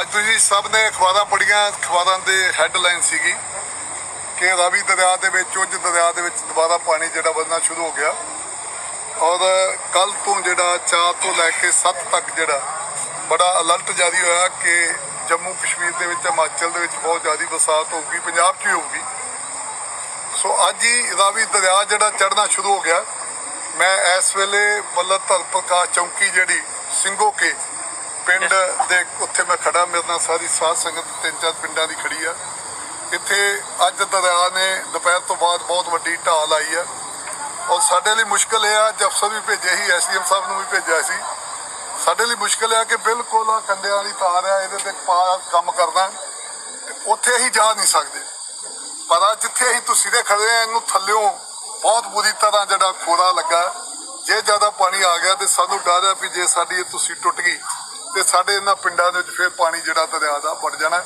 ਅੱਜ ਤੁਸੀਂ ਸਭ ਨੇ ਅਖਬਾਰਾਂ ਪੜ੍ਹੀਆਂ, ਅਖਬਾਰਾਂ ਦੇ ਹੈੱਡਲਾਈਨ ਸੀਗੀ ਕਿ ਰਾਵੀ ਦਰਿਆ ਦੇ ਵਿੱਚ, ਉੱਜ ਦਰਿਆ ਦੇ ਵਿੱਚ ਦੁਬਾਰਾ ਪਾਣੀ ਜਿਹੜਾ ਵਧਣਾ ਸ਼ੁਰੂ ਹੋ ਗਿਆ। ਔਰ ਕੱਲ ਤੋਂ ਜਿਹੜਾ 4 ਤੋਂ ਲੈ ਕੇ 7 ਤੱਕ ਜਿਹੜਾ ਬੜਾ ਅਲਰਟ ਜਾਰੀ ਹੋਇਆ ਕਿ ਜੰਮੂ ਕਸ਼ਮੀਰ ਦੇ ਵਿੱਚ, ਹਿਮਾਚਲ ਦੇ ਵਿੱਚ ਬਹੁਤ ਜ਼ਿਆਦਾ ਬਰਸਾਤ ਹੋਊਗੀ, ਪੰਜਾਬ 'ਚ ਵੀ ਹੋਊਗੀ। ਸੋ ਅੱਜ ਹੀ ਰਾਵੀ ਦਰਿਆ ਜਿਹੜਾ ਚੜ੍ਹਨਾ ਸ਼ੁਰੂ ਹੋ ਗਿਆ। ਮੈਂ ਇਸ ਵੇਲੇ ਮੱਲਤ ਧਰ ਪ੍ਰਕਾਸ਼ ਚੌਂਕੀ ਜਿਹੜੀ, ਸਿੰਘੋ ਕੇ ਪਿੰਡ ਦੇ ਉੱਥੇ ਮੈਂ ਖੜਾ, ਮੇਰੇ ਨਾਲ ਸਾਰੀ ਸਾਧ ਸੰਗਤ ਤਿੰਨ ਚਾਰ ਪਿੰਡਾਂ ਦੀ ਖੜੀ ਆ। ਇੱਥੇ ਅੱਜ ਦਰਿਆ ਨੇ ਦੁਪਹਿਰ ਤੋਂ ਬਾਅਦ ਬਹੁਤ ਵੱਡੀ ਢਾਲ ਆਈ ਆ। ਔਰ ਸਾਡੇ ਲਈ ਮੁਸ਼ਕਲ ਇਹ ਆ ਜਫਸਰ ਵੀ ਭੇਜਿਆ ਸੀ, ਐਸਡੀਐਮ ਸਾਹਿਬ ਨੂੰ ਵੀ ਭੇਜਿਆ ਸੀ। ਸਾਡੇ ਲਈ ਮੁਸ਼ਕਲ ਆ ਕਿ ਬਿਲਕੁਲ ਆ ਕੰਡਿਆਂ ਵਾਲੀ ਤਾਰ ਆ, ਇਹਦੇ ਤੇ ਪਾ ਕੰਮ ਕਰਨਾ। ਉੱਥੇ ਅਸੀਂ ਜਾ ਨਹੀਂ ਸਕਦੇ। ਪਰ ਆ ਜਿੱਥੇ ਅਸੀਂ ਤੁਸੀਂ ਦੇ ਖੜੇ ਆ, ਇਹਨੂੰ ਥੱਲਿਓਂ ਬਹੁਤ ਬੁਰੀ ਤਰ੍ਹਾਂ ਜਿਹੜਾ ਖੋਰਾ ਲੱਗਾ। ਜੇ ਜ਼ਿਆਦਾ ਪਾਣੀ ਆ ਗਿਆ ਤੇ ਸਾਨੂੰ ਡਰ ਹੈ ਵੀ ਜੇ ਸਾਡੀ ਇਹ ਤੁਸੀਂ ਟੁੱਟ ਗਈ ਤੇ ਸਾਡੇ ਇਹਨਾਂ ਪਿੰਡਾਂ ਦੇ ਵਿੱਚ ਫਿਰ ਪਾਣੀ ਜਿਹੜਾ ਦਰਿਆ ਦਾ ਵੜ ਜਾਣਾ